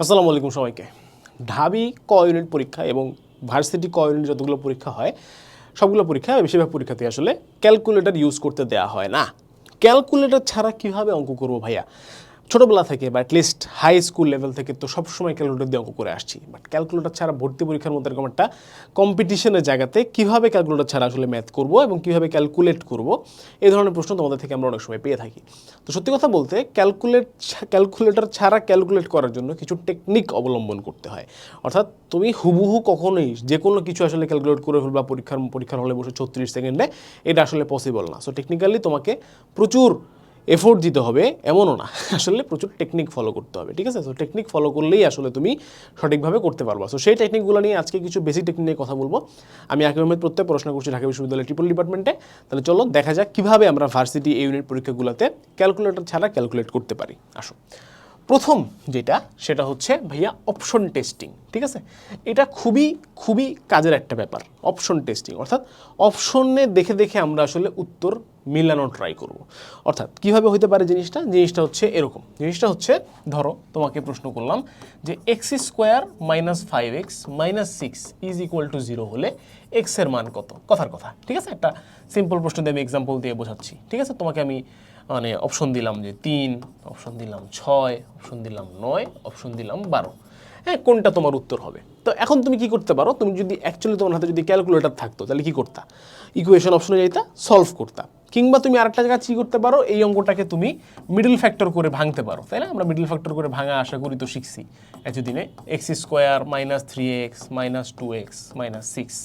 আসসালামু আলাইকুম সবাইকে। ঢাবি ক ইউনিট পরীক্ষা এবং ভার্সিটি ক ইউনিট যতগুলো পরীক্ষা হয়, সবগুলো পরীক্ষা বেশিরভাগ পরীক্ষাতে আসলে ক্যালকুলেটর ইউজ করতে দেওয়া হয় না। ক্যালকুলেটর ছাড়া কীভাবে অঙ্ক করব ভাইয়া? ছোটোবেলা থেকে বা অ্যাটলিস্ট হাই স্কুল লেভেল থেকে তো সবসময় ক্যালকুলেটর দিয়ে অঙ্ক করে আসছি। বাট ক্যালকুলেটর ছাড়া ভর্তি পরীক্ষার মধ্যে এরকম একটা কম্পিটিশনের জায়গাতে কীভাবে ক্যালকুলেটর ছাড়া আসলে ম্যাথ করব এবং কীভাবে ক্যালকুলেট করব, এই ধরনের প্রশ্ন তোমাদের থেকে আমরা অনেক সময় পেয়ে থাকি। তো সত্যি কথা বলতে ক্যালকুলেট ক্যালকুলেটর ছাড়া ক্যালকুলেট করার জন্য কিছু টেকনিক অবলম্বন করতে হয়। অর্থাৎ তুমি হুবহু কখনোই যে কোনো কিছু আসলে ক্যালকুলেট করে ফেলবা, পরীক্ষার পরীক্ষার হলে বসে ছত্রিশ সেকেন্ডে এটা আসলে পসিবল না। সো টেকনিক্যালি তোমাকে প্রচুর এফোর্ট দিতে হবে, এমনও না। আসলে প্রচুর টেকনিক ফলো করতে হবে, ঠিক আছে? তো টেকনিক ফলো করলেই আসলে তুমি সঠিকভাবে করতে পারবা। সো সেই টেকনিকগুলো নিয়ে আজকে কিছু বেসিক টেকনিক নিয়ে কথা বলব। আমি আকিব আহমেদ প্রত্যেক পড়াশোনা করছি ঢাকা বিশ্ববিদ্যালয়ের ট্রিপল ডিপার্টমেন্টে তাহলে চলো দেখা যাক কীভাবে আমরা ভার্সিটি ইউনিট পরীক্ষাগুলোতে ক্যালকুলেটর ছাড়া ক্যালকুলেট করতে পারি। আসো। প্রথম যেটা, সেটা হচ্ছে ভাইয়া অপশন টেস্টিং ঠিক আছে? এটা খুবই খুবই কাজের একটা ব্যাপার অপশন টেস্টিং অর্থাৎ অপশনে দেখে দেখে আমরা আসলে উত্তর মিলানো ট্রাই করব। অর্থাৎ কীভাবে হতে পারে জিনিসটা? জিনিসটা হচ্ছে এরকম। জিনিসটা হচ্ছে, ধরো, তোমাকে প্রশ্ন করলাম যে x square minus five x minus six is equal to zero হলে এক্সের মান কত? কথার কথা, ঠিক আছে? একটা সিম্পল প্রশ্ন দিয়ে আমি এক্সাম্পল দিয়ে বোঝাচ্ছি, ঠিক আছে? তোমাকে আমি মানে অপশন দিলাম যে তিন অপশন দিলাম ছয় অপশন দিলাম নয় অপশন দিলাম বারো। হ্যাঁ কোনটা তোমার উত্তর হবে? তো এখন তুমি কি করতে পারো? তুমি যদি অ্যাকচুয়ালি তোমার হাতে যদি ক্যালকুলেটর থাকতো, তাহলে কি করতা? ইকুয়েশন অপশনে যাইতা সলভ করতা। কিংবা তুমি আরেকটা জায়গায় কী করতে পারো? এই অঙ্কটাকে তুমি মিডল ফ্যাক্টর করে ভাঙতে পারো, তাই না? আমরা মিডল ফ্যাক্টর করে ভাঙা আশা করি তো শিখছি। এতদিনে x square minus three x minus two x minus six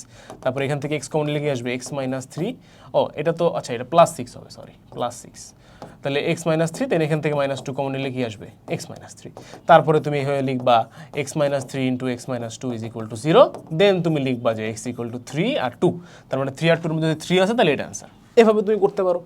তারপর এখান থেকে এক্স কমন লিখে আসবে এক্স মাইনাস থ্রি ও, এটা তো আচ্ছা এটা প্লাস সিক্স হবে সরি প্লাস সিক্স তাহলে এক্স মাইনাস থ্রি দেন এখান থেকে মাইনাস টু কমন নিলে কি আসবে? এক্স মাইনাস থ্রি তারপরে তুমি হয়ে লিখবা x minus three into x minus two is equal to zero then তুমি লিখবা যে এক্স ইকুয়াল টু থ্রি আর টু তার মানে থ্রি আর টুর মধ্যে যদি থ্রি আছে তাহলে এটা অ্যান্সার এভাবে তুমি করতে পারো।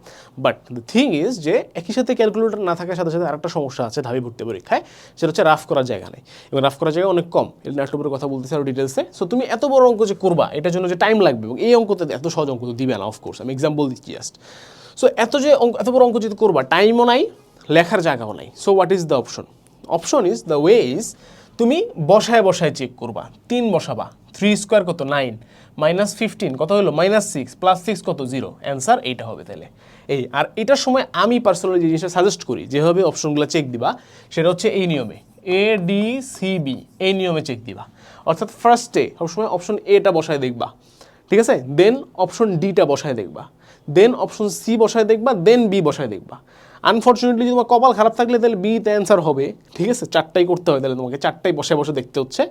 বাট দ্য থিং ইজ যে একই সাথে ক্যালকুলেটর না থাকার সাথে সাথে আরেকটা সমস্যা আছে ঢাবি ভর্তি পরীক্ষায়, সেটা হচ্ছে রাফ করার জায়গা নেই। এবং রাফ করার জায়গা অনেক কম। এটা উপরে কথা বলতেছে আরও ডিটেলসে সো তুমি এত বড় অঙ্ক যে করবা, এটার জন্য যে টাইম লাগবে, এবং এই অঙ্কতে এত সহজ অঙ্ক তো দিবে না অফকোর্স আমি এক্সাম্পল দিচ্ছি জাস্ট সো এত যে এত বড় অঙ্ক যদি করবা টাইমও নাই, লেখার জায়গাও নাই। So what is the option option is the way is তুমি বসায় বসায় চেক করবা। তিন বসাবা। থ্রি স্কোয়ার কত? নাইন মাইনাস ফিফটিন কত হলো? মাইনাস সিক্স প্লাস সিক্স কত? জিরো অ্যান্সার এইটা হবে তাহলে এই, আর এটার সময় আমি পার্সোনালি যে জিনিসটা সাজেস্ট করি, যেভাবে অপশনগুলো চেক দিবা, সেটা হচ্ছে এই নিয়মে। এ ডি সি বি এই নিয়মে চেক দিবা। অর্থাৎ ফার্স্টে সবসময় অপশন এটা বসায় দেখবা। ঠিক আছে? দেন অপশন ডিটা বসায় দেখবা। দেন অপশন সি বসায় দেখবা দেন বি বসায় দেখবা। আনফর্চুনেটলি তোমার কপাল খারাপ থাকলে তাহলে বিতে অ্যান্সার হবে। ঠিক আছে? চারটাই করতে হয় তাহলে তোমাকে। চারটাই বসে বসে দেখতে হচ্ছে।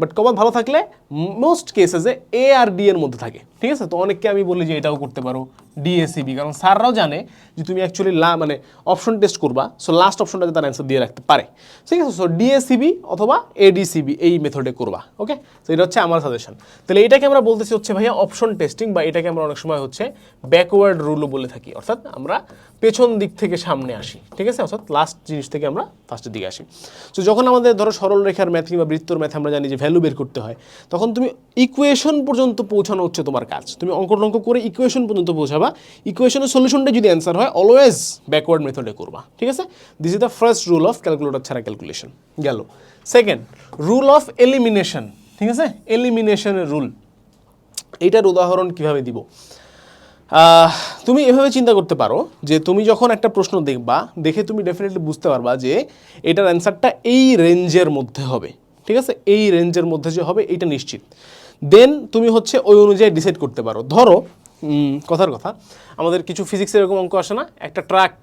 বাট কপাল ভালো থাকলে মোস্ট কেসেসে এ আর ডি এর মধ্যে থাকে। ঠিক আছে? তো অনেককে আমি বলি যে এটাও করতে পারো ডিএসিবি কারণ স্যাররাও জানে যে তুমি অ্যাকচুয়ালি লা মানে অপশন টেস্ট করবা। সো লাস্ট অপশনটাতে তার অ্যান্সার দিয়ে রাখতে পারে। ঠিক আছে? সো ডিএসিবি অথবা এডিসিবি এই মেথডে করবা। ওকে তো এটা হচ্ছে আমার সাজেশন তাহলে এটাকে আমরা বলতেছি হচ্ছে ভাইয়া অপশন টেস্টিং বা এটাকে আমরা অনেক সময় হচ্ছে ব্যাকওয়ার্ড রুলও বলে থাকি। অর্থাৎ আমরা পেছন দিক থেকে সামনে আসি, ঠিক আছে? অর্থাৎ লাস্ট জিনিস থেকে আমরা ফার্স্টের দিকে আসি। তো যখন আমাদের ধরো সরল রেখার ম্যাথ কিংবা বৃত্তর ম্যাথ আমরা জানি যে ভ্যালু বের করতে হয়, তখন তুমি ইকুয়েশন পর্যন্ত পৌঁছানো হচ্ছে তোমার কাজ। তুমি অঙ্ক টঙ্ক করে ইকুয়েশন পর্যন্ত পৌঁছাবা। ইকুয়েশনের সলিউশনটা যদি অ্যান্সার হয় অলওয়েজ ব্যাকওয়ার্ড মেথডে করবা, ঠিক আছে? This is the first rule of calculator ছাড়া ক্যালকুলেশন গেল। সেকেন্ড রুল অফ এলিমিনেশন ঠিক আছে? এলিমিনেশনের রুল এইটার উদাহরণ কীভাবে দিব? তুমি এভাবে চিন্তা করতে পারো যে তুমি যখন একটা প্রশ্ন দেখবা, দেখে তুমি ডেফিনেটলি বুঝতে পারবা যে এটার অ্যান্সারটা এই রেঞ্জের মধ্যে হবে। ঠিক আছে? এই রেঞ্জের মধ্যে যে হবে এটা নিশ্চিত। দেন তুমি হচ্ছে ওই অনুযায়ী ডিসাইড করতে পারো। ধরো কথার কথা, আমাদের কিছু ফিজিক্সের এরকম অঙ্ক আসে না? একটা ট্রাক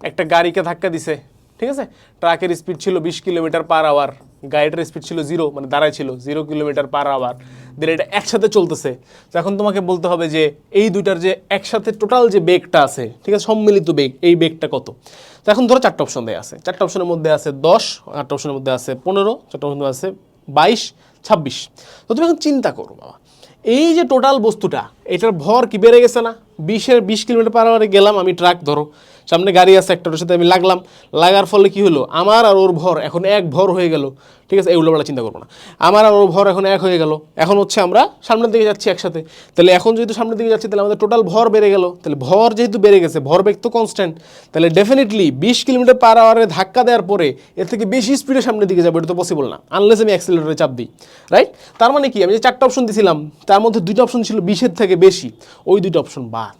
একটা গাড়িকে ধাক্কা দিছে। ঠিক আছে? ট্রাকের স্পিড ছিল বিশ কিলোমিটার পার আওয়ার গাড়িটার স্পিড ছিল জিরো মানে দাঁড়ায় ছিল zero kilometre per hour then এটা একসাথে চলতেছে। তো এখন তোমাকে বলতে হবে যে এই দুইটার যে একসাথে টোটাল যে বেগটা আছে, ঠিক আছে, সম্মিলিত বেগ, এই বেগটা কত? তো এখন ধরো চারটা অপশন দেওয়া আছে। চারটা অপশনের মধ্যে আছে দশ আটটা অপশনের মধ্যে আছে পনেরো, চারটা অপশনের মধ্যে আছে বাইশ, ছাব্বিশ। তো তুমি এখন চিন্তা করো বাবা, এই যে টোটাল বস্তুটা, এটার ভর কি বেড়ে গেছে না? বিশের বিশ কিলোমিটার পার আওয়ারে গেলাম, আমি ট্রাক ধরো। সামনে গাড়ি আছে, একটার সাথে আমি লাগলাম। লাগার ফলে কি হলো? আমার আর ওর ভর এখন এক ভর হয়ে গেল। ঠিক আছে? এগুলো বলা চিন্তা করব না। আমার আর ওর ভর এখন এক হয়ে গেল। এখন হচ্ছে আমরা সামনের দিকে যাচ্ছি একসাথে। তাহলে এখন যেহেতু সামনের দিকে যাচ্ছি, তাহলে আমাদের টোটাল ভর বেড়ে গেল। তাহলে ভর যেহেতু বেড়ে গেছে, ভর বেগ তো কনস্ট্যান্ট তাহলে ডেফিনেটলি বিশ কিলোমিটার পার আওয়ারে ধাক্কা দেওয়ার পরে এর থেকে বেশি স্পিডে সামনের দিকে যাব, এটা তো পসিবল না। আনলেস আমি অ্যাক্সিলেটারে চাপ দিই রাইট তার মানে কি? আমি যে চারটা অপশন দিছিলাম, তার মধ্যে দুইটা অপশন ছিল বিশের থেকে বেশি। ওই দুইটা অপশন বাদ।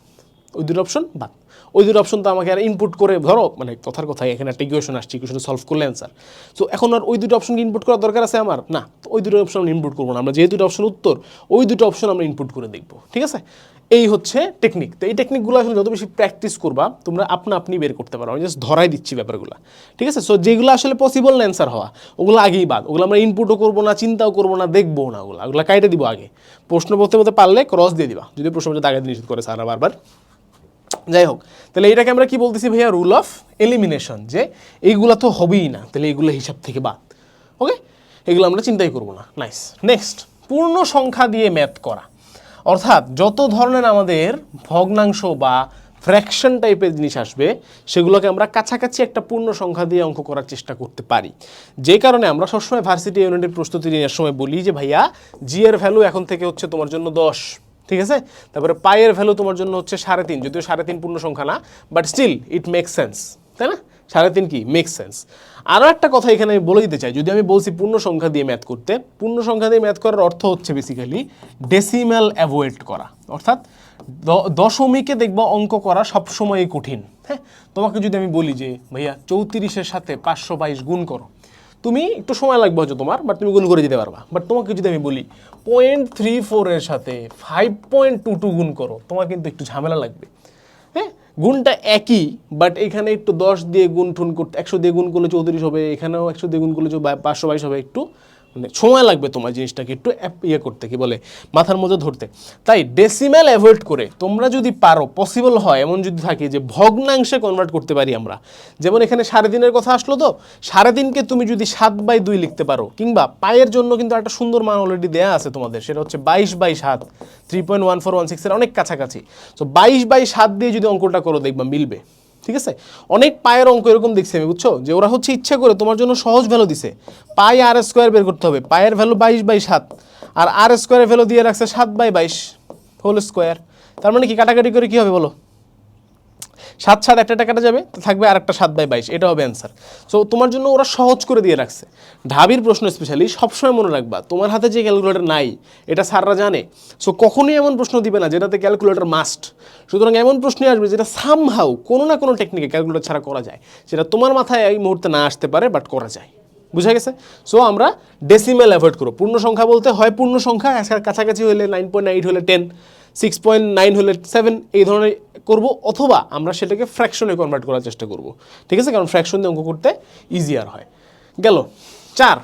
ওই দুটো অপশন বাদ। ওই দুটো অপশন তো আমাকে আর ইনপুট করে, ধরো মানে কথার কথাই, এখানে একটা ইকুয়েশন আসছে ইকুয়েশন সলভ করলে অ্যান্সার সো এখন আর ওই দুটো অপশন ইনপুট করার দরকার আছে আমার? না, তো ওই দুটো অপশন আমরা ইনপুট করব না। আমরা যে দুটো অপশন উত্তর, ওই দুটো অপশন আমরা ইনপুট করে দেখব, ঠিক আছে? এই হচ্ছে টেকনিক তো এই টেকনিকগুলো আসলে যত বেশি প্র্যাকটিস করবা, তোমরা আপনা আপনি বের করতে পারো। আমি জাস্ট ধরাই দিচ্ছি ব্যাপারগুলো, ঠিক আছে? সো যেগুলো আসলে পসিবল না অ্যান্সার হওয়া, ওগুলো আগেই বাদ। ওগুলো আমরা ইনপুটও করব না, চিন্তাও করব না দেখব না ওগুলো। ওগুলো কাইটে দিব আগে। প্রশ্ন পড়তে পড়তে পারলে ক্রস দিয়ে দিবা। যদি প্রশ্ন দাগে নিষেধ করে সারা বারবার যাই হোক, তাহলে এটাকে আমরা কি বলতেছি ভাইয়া? রুল অফ এলিমিনেশন যে এইগুলা তো হবেই না, তাহলে এইগুলো হিসাব থেকে বাদ। ওকে এগুলো আমরা চিন্তাই করব না। নাইস নেক্সট পূর্ণ সংখ্যা দিয়ে ম্যাথ করা। অর্থাৎ যত ধরনের আমাদের ভগ্নাংশ বা ফ্র্যাকশন টাইপের জিনিস আসবে, সেগুলোকে আমরা কাছাকাছি একটা পূর্ণ সংখ্যা দিয়ে অঙ্ক করার চেষ্টা করতে পারি। যে কারণে আমরা সবসময় ভার্সিটি ইউনিটের প্রস্তুতি নেওয়ার সময় বলি যে, ভাইয়া জি এর ভ্যালু এখন থেকে হচ্ছে তোমার জন্য দশ। ঠিক আছে? তারপরে পায়ের ভ্যালু তোমার জন্য হচ্ছে সাড়ে তিন, যদিও সাড়ে তিন পূর্ণ সংখ্যা না but still it make sense তাই না? সাড়ে তিন কি? মেক সেন্স আরও একটা কথা এখানে আমি বলে দিতে চাই, যদি আমি বলছি পূর্ণ সংখ্যা দিয়ে ম্যাথ করতে, পূর্ণ সংখ্যা দিয়ে ম্যাথ করার অর্থ হচ্ছে বেসিক্যালি ডেসিম্যাল অ্যাভয়েড করা, অর্থাৎ দশমিকে দেখব অঙ্ক করা সবসময়ই কঠিন হ্যাঁ? তোমাকে যদি আমি বলি যে, ভাইয়া চৌত্রিশের সাথে পাঁচশো বাইশ গুণ করো তুমি একটু সময় লাগবে হয়তো তোমার বাট তুমি গুণ করে দিতে পারবা। বাট তোমাকে যদি আমি বলি পয়েন্ট থ্রি ফোরের সাথে ফাইভ পয়েন্ট টু টু গুণ করো, তোমার কিন্তু একটু ঝামেলা লাগবে। হ্যাঁ? গুণটা একই বাট এখানে একটু দশ দিয়ে গুণ ঠুন করতে, একশো দিয়ে গুণ করলে চৌত্রিশ হবে, এখানেও একশো দিয়ে গুণ করলে পাঁচশো বাইশ হবে, একটু মানে সময় লাগবে তোমার জিনিসটাকে একটু ইয়ে করতে, কি বলে, মাথার মধ্যে ধরতে। তাই ডেসিমেল অ্যাভয়েড করে তোমরা যদি পারো পসিবল হয়, এমন যদি থাকে যে ভগ্নাংশে কনভার্ট করতে পারি আমরা। যেমন এখানে সাড়ে দিনের কথা আসলো তো সাড়ে দিনকে তুমি যদি সাত বাই দুই লিখতে পারো, কিংবা পায়ের জন্য কিন্তু একটা সুন্দর মান অলরেডি দেয়া আছে তোমাদের, সেটা হচ্ছে বাইশ বাই সাত three point one four one সিক্সের অনেক কাছাকাছি। তো বাইশ বাই সাত দিয়ে যদি অঙ্কটা করো, দেখবা মিলবে। ঠিক আছে? অনেক পায়ের অঙ্ক এরকম দেখছি আমি, বুঝছ? যে ওরা হচ্ছে ইচ্ছে করে তোমার জন্য সহজ ভ্যালু দিছে। পাই আর স্কোয়ার বের করতে হবে। পায়ের ভ্যালু বাইশ বাই সাত। আর আর স্কোয়ারের ভ্যালু দিয়ে রাখছে সাত বাই বাইশ। হোল স্কোয়ার তার মানে কি, কাটাকাটি করে কী হবে বলো? সাত সাত একটা টাকাটা যাবে থাকবে আর একটা সাত বাই বাইশ। এটা হবে অ্যান্সার সো তোমার জন্য ওরা সহজ করে দিয়ে রাখছে। ঢাবির প্রশ্ন স্পেশালি সবসময় মনে রাখবা, তোমার হাতে যে ক্যালকুলেটর নাই, এটা স্যাররা জানে। সো কখনোই এমন প্রশ্ন দিবে না যেটাতে ক্যালকুলেটর মাস্ট সুতরাং এমন প্রশ্নই আসবে যেটা সামহাউ কোনো না কোনো টেকনিকে ক্যালকুলেটর ছাড়া করা যায় সেটা তোমার মাথায় এই মুহূর্তে না আসতে পারে বাট করা যায়। বুঝা গেছে? সো আমরা ডেসিমেল অ্যাভয়েড করব। পূর্ণ সংখ্যা বলতে হয় পূর্ণ সংখ্যা কাছাকাছি হলে নাইন পয়েন্ট এইট হলে টেন সিক্স পয়েন্ট নাইন হলে সেভেন এই ধরনের করব, অথবা আমরা সেটাকে ফ্র্যাকশনে কনভার্ট করার চেষ্টা করব। ঠিক আছে? কারণ ফ্র্যাকশন দিয়ে অঙ্ক করতে ইজিয়ার হয়। গেল। চার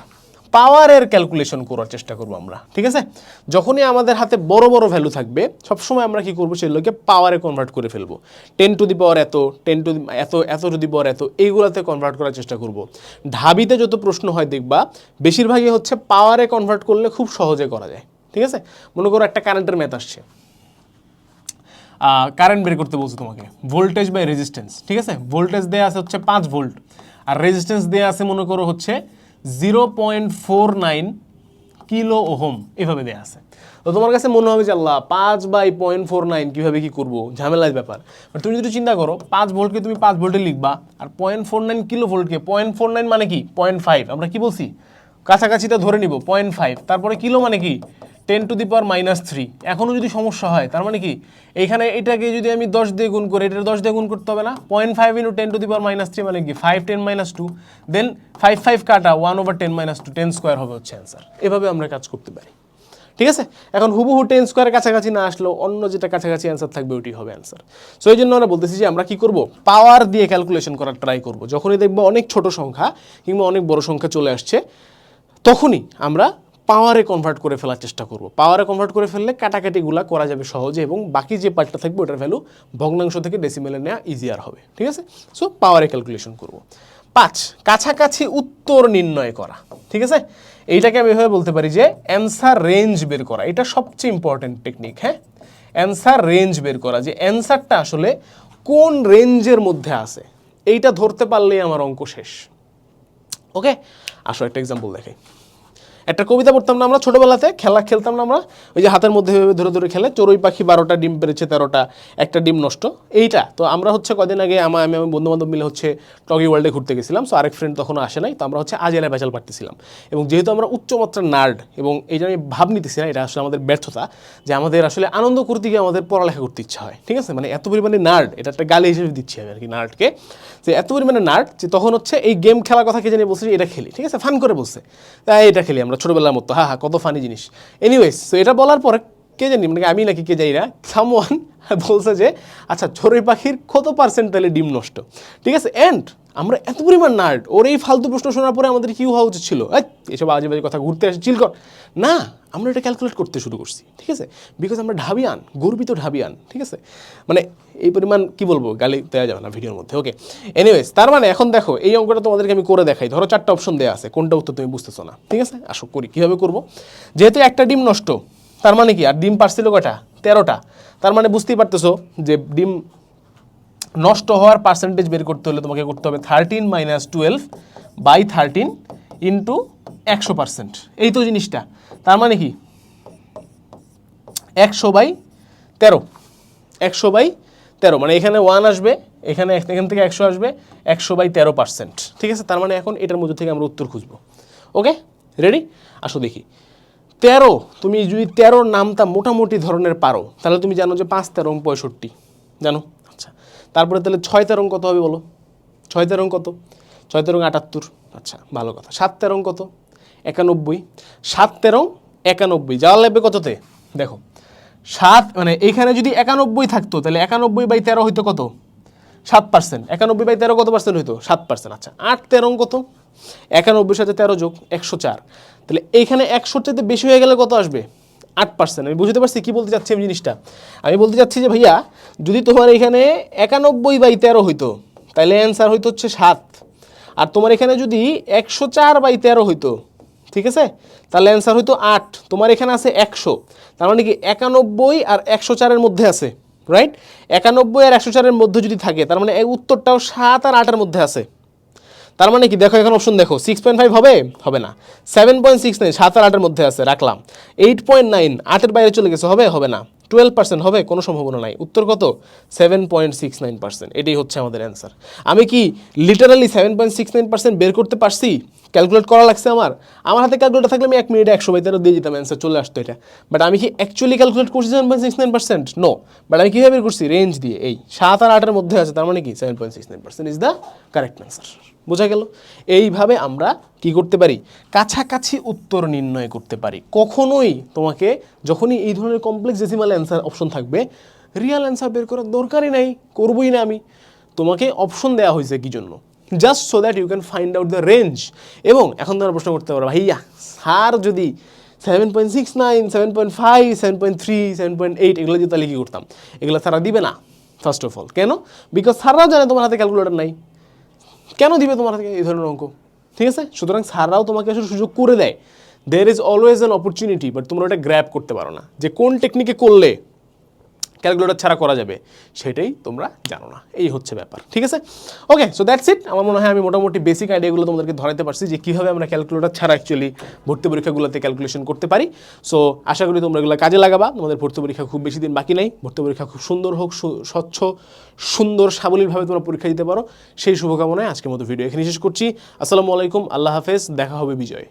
পাওয়ারের ক্যালকুলেশন করার চেষ্টা করব আমরা। ঠিক আছে? যখনই আমাদের হাতে বড় বড় ভ্যালু থাকবে, সবসময় আমরা কি করব? সেগুলোকে পাওয়ারে কনভার্ট করে ফেলব। টেন টু দি পাওয়ার এত টেন টু এত এত টু দি পাওয়ার এত, এইগুলোতে কনভার্ট করার চেষ্টা করব। ঢাবিতে যত প্রশ্ন হয় দেখবা, বেশিরভাগই হচ্ছে পাওয়ারে কনভার্ট করলে খুব সহজে করা যায়। ঠিক আছে? মনে করো একটা কারেন্টের ম্যাথ আসছে। কারেন্ট বের করতে বলছো তোমাকে। ভোল্টেজ বাই রেজিস্ট্যান্স ঠিক আছে? ভোল্টেজ দেওয়া আছে হচ্ছে পাঁচ ভোল্ট আর রেজিস্ট্যান্স দেওয়া আছে, মনে করো, হচ্ছে zero point four nine kilo ohm. এভাবে দেওয়া আছে। তো তোমার কাছে মনে হবে যে, আল্লাহ, পাঁচ বাই পয়েন্ট ফোর নাইন কীভাবে কী করব? ঝামেলার ব্যাপার। তুমি যদি চিন্তা করো, পাঁচ ভোল্টকে তুমি পাঁচ ভোল্টে লিখবা, আর পয়েন্ট ফোর নাইন কিলো ভোল্টকে পয়েন্ট ফোর নাইন মানে কি? পয়েন্ট ফাইভ আমরা কি বলছি? কাছাকাছিটা ধরে নিব পয়েন্ট ফাইভ তারপরে কিলো মানে কি? Ten to the power minus three এখনও যদি সমস্যা হয়, তার মানে কি? এইখানে এটাকে যদি আমি দশ দিয়ে গুণ করি এটা দশ দিয়ে গুণ করতে হবে না? Point five into ten to the power minus three মানে কি? Five ten minus two then five five কাটা one over ten minus two ten square হবে হচ্ছে অ্যান্সার এভাবে আমরা কাজ করতে পারি। ঠিক আছে? এখন হুবহু টেন স্কোয়ারের কাছাকাছি না আসলেও অন্য যেটা কাছাকাছি অ্যান্সার থাকবে, ওইটি হবে অ্যান্সার সো এই জন্য আমরা বলতেছি যে আমরা কি করব? পাওয়ার দিয়ে ক্যালকুলেশন করার ট্রাই করব। যখনই দেখব অনেক ছোট সংখ্যা কিংবা অনেক বড় সংখ্যা চলে আসছে, তখনই আমরা পাওয়ারে কনভার্ট করে ফেলার চেষ্টা করব। পাওয়ারে কনভার্ট করে ফেললে কাটাকাটিগুলা করা যাবে সহজে এবং বাকি যে পার্টটা থাকবে ওটার ভ্যালু ভগ্নাংশ থেকে ডেসিমেলে নেওয়া ইজিয়ার হবে, ঠিক আছে? সো পাওয়ারে ক্যালকুলেশন করব। পাঁচ, কাছাকাছি উত্তর নির্ণয় করা, ঠিক আছে? এইটাকে আমি এভাবে বলতে পারি যে অ্যান্সার রেঞ্জ বের করা, এটা সবচেয়ে ইম্পর্টেন্ট টেকনিক হ্যাঁ? অ্যান্সার রেঞ্জ বের করা, যে অ্যান্সারটা আসলে কোন রেঞ্জের মধ্যে আছে, এইটা ধরতে পারলেই আমার অঙ্ক শেষ। ওকে আসো একটা এক্সাম্পল দেখাই। একটা কবিতা পড়তাম না আমরা ছোটবেলাতে, খেলা খেলতাম না আমরা। ওই যে হাতের মধ্যে ধরে ধরে খেলে, চড়ুই পাখি বারোটা ডিম পেরেছে তেরোটা, একটা ডিম নষ্ট। এইটা। তো আমরা হচ্ছে কদিন আগে আমার আমি আমি বন্ধু বান্ধব মিলে হচ্ছে টগি ওয়ার্ল্ডে ঘুরতে গেছিলাম সো আরেক ফ্রেন্ড তখন আসে নাই, তো আমরা হচ্ছে আজেলা বেচাল পারতেছিলাম এবং যেহেতু আমরা উচ্চমাত্রার নার্ড এবং এই যে আমি ভাব নিতেছি না, এটা আসলে আমাদের ব্যর্থতা, যে আমাদের আসলে আনন্দ করতে গিয়ে আমাদের পড়ালেখা করতে ইচ্ছা হয়। ঠিক আছে? মানে এত পরিমাণে নার্ড এটা একটা গালি হিসেবে দিচ্ছি আমি আর কি নার্ডকে যে এত পরিমাণে নার্ড যে তখন হচ্ছে এই গেম খেলার কথা কে জানি বলছে এটা খেলি। ঠিক আছে? ফান করে বলছে তাই এটা খেলি, আমরা ছোটোবেলার মতো হ্যাঁ হ্যাঁ কত ফানি জিনিস। এনিওয়েজ তো এটা বলার পরে কে জানি মানে আমি নাকি কে যাই না সামওয়ান বলছে যে আচ্ছা চড়ুই পাখির কত পার্সেন্ট তাহলে ডিম নষ্ট? ঠিক আছে অ্যান্ড আমরা এত পরিমাণ নার্ড ওর এই ফালতু প্রশ্ন শোনার পরে আমাদের কি হওয়া উচিত ছিল? এসব আজে বাজে কথা, ঘুরতে আসে চিলকট না আমরা এটা ক্যালকুলেট করতে শুরু করছি, ঠিক আছে? বিকজ আমরা ঢাবিয়ান, গর্বিত ঢাবিয়ান, ঠিক আছে? মানে এই পরিমাণ কি বলব, গালি দেওয়া যাবে না ভিডিওর মধ্যে ওকে এনিওয়েজ তার মানে এখন দেখো, এই অঙ্কটা তোমাদেরকে আমি করে দেখাই। ধরো চারটা অপশন দেওয়া আছে, কোনটা উত্তর তুমি বুঝতেছো না, ঠিক আছে? আসো করি, কীভাবে করব? যেহেতু একটা ডিম নষ্ট, তার মানে কি? আর ডিম পারছিল কয়টা? তেরোটা। তার মানে বুঝতেই পারতেছো যে ডিম নষ্ট হওয়ার পার্সেন্টেজ বের করতে হলে তোমাকে করতে হবে thirteen minus twelve by thirteen into একশো পার্সেন্ট এই তো জিনিসটা। তার মানে কি? একশো বাই তেরো। একশো বাই তেরো মানে এখানে ওয়ান আসবে, এখানে এখান থেকে একশো আসবে, একশো বাই তেরো পার্সেন্ট ঠিক আছে? তার মানে এখন এটার মধ্যে থেকে আমরা উত্তর খুঁজবো। ওকে রেডি আসো দেখি। তেরো, তুমি যদি তেরোর নামটা মোটামুটি ধরনের পারো, তাহলে তুমি জানো যে পাঁচ তেরো পঁয়ষট্টি। জানো? আচ্ছা। তারপরে তাহলে ছয় তেরো কত হবে বলো? ছয় তেরো কত? ছয় তেরো আটাত্তর। আচ্ছা ভালো কথা। সাত তেরো কত? একানব্বই, সাত তেরো, একানব্বই। যাওয়া লাগবে কততে? দেখো, সাত মানে এখানে যদি একানব্বই থাকতো, তাহলে একানব্বই বাই তেরো হইতো কত? সাত পার্সেন্ট একানব্বই বাই তেরো কত পার্সেন্ট হইতো? সাত পার্সেন্ট আচ্ছা আট তেরো কত? একানব্বই সাথে তেরো যোগ একশো চার। তাহলে এইখানে একশোর চাইতে বেশি হয়ে গেলে কত আসবে? আট পার্সেন্ট আমি বুঝতে পারছি কী বলতে চাচ্ছি আমি জিনিসটা। আমি বলতে চাচ্ছি যে ভাইয়া, যদি তোমার এখানে একানব্বই বাই তেরো হইতো, তাহলে অ্যান্সার হইতো হচ্ছে সাত। আর তোমার এখানে যদি একশো চার বাই তেরো হইতো ঠিক আছে? তাহলে অ্যান্সার হয়তো আট। তোমার এখানে আছে একশো। তার মানে কি একানব্বই আর একশো চারের মধ্যে আছে রাইট একানব্বই আর একশো চারের মধ্যে যদি থাকে, তার মানে উত্তরটাও সাত আর আটের মধ্যে আছে। তার মানে কি? দেখো, এখন অপশন দেখো। সিক্স পয়েন্ট ফাইভ হবে? হবে না। সেভেন পয়েন্ট সিক্স নাইন সাত আর আটের মধ্যে আছে, রাখলাম। এইট পয়েন্ট নাইন আটের বাইরে চলে গেছে, হবে? হবে না। টুয়েলভ পার্সেন্ট হবে? কোনো সম্ভাবনা নাই। উত্তর কত? Seven point six nine percent এটাই হচ্ছে আমাদের অ্যান্সার আমি কি literally seven point six nine percent বের করতে পারছি? ক্যালকুলেট করা লাগছে আমার? আমার হাতে ক্যালকুলেটার থাকলে আমি এক মিনিটে একশো বাই তেরো দিয়ে দিতাম অ্যান্সার চলে আসতো এটা। বাট আমি কি অ্যাকচুয়ালি ক্যালকুলেট করছি seven point six nine percent no but আমি কীভাবে বের করছি? রেঞ্জ দিয়ে, এই সাত আর আটের মধ্যে আছে, তার মানে কি? Seven point six nine percent is the correct answer বোঝা গেল? এইভাবে আমরা কি করতে পারি? কাছাকাছি উত্তর নির্ণয় করতে পারি। কখনোই তোমাকে যখনই এই ধরনের কমপ্লেক্স ডেসিমাল অ্যান্সার অপশন থাকবে রিয়াল অ্যান্সার বের করার দরকারই নাই, করবই না আমি। তোমাকে অপশন দেওয়া হয়েছে কি জন্য? Just so that you can find out the range এবং এখন তোমরা প্রশ্ন করতে পারো, ভাইয়া, স্যার যদি seven point six nine seven point five seven point three seven point eight এগুলো দিয়ে তাহলে কী করতাম? এগুলো তারা দিবে না ফার্স্ট অফ অল কেন? বিকজ স্যাররাও জানে তোমার হাতে ক্যালকুলেটর নাই। কেন দিবে তোমার থেকে এই ধরনের অঙ্ক? ঠিক আছে? সুতরাং স্যাররাও তোমাকে আসলে সুযোগ করে দেয়। There is always an opportunity but তোমরা ওটা গ্র্যাব করতে পারো না। যে কোন টেকনিকে করলে ক্যালকুলেটর ছাড়া করা যাবে। সেটাই তোমরা জানো না। এই হচ্ছে ব্যাপার, ঠিক আছে? ওকে সো দ্যাটস ইট আমার মনে হয় আমি মোটামুটি বেসিক আইডিয়াগুলো তোমাদেরকে ধরাতে পারছি যে কীভাবে আমরা ক্যালকুলেটর ছাড়া অ্যাকচুয়ালি ভর্তি পরীক্ষাগুলোতে ক্যালকুলেশন করতে পারি। সো আশা করি তোমরা এগুলো কাজে লাগাবা। তোমাদের ভর্তি পরীক্ষা খুব বেশি দিন বাকি নেই। ভর্তি পরীক্ষা খুব সুন্দর হোক স্বচ্ছ, সুন্দর, সাবলীলভাবে তোমরা পরীক্ষা দিতে পারো। সেই শুভকামনায় আজকের মতো ভিডিও এখানে শেষ করছি। আসসালামু আলাইকুম, আল্লাহ হাফেজ, দেখা হবে বিজয়।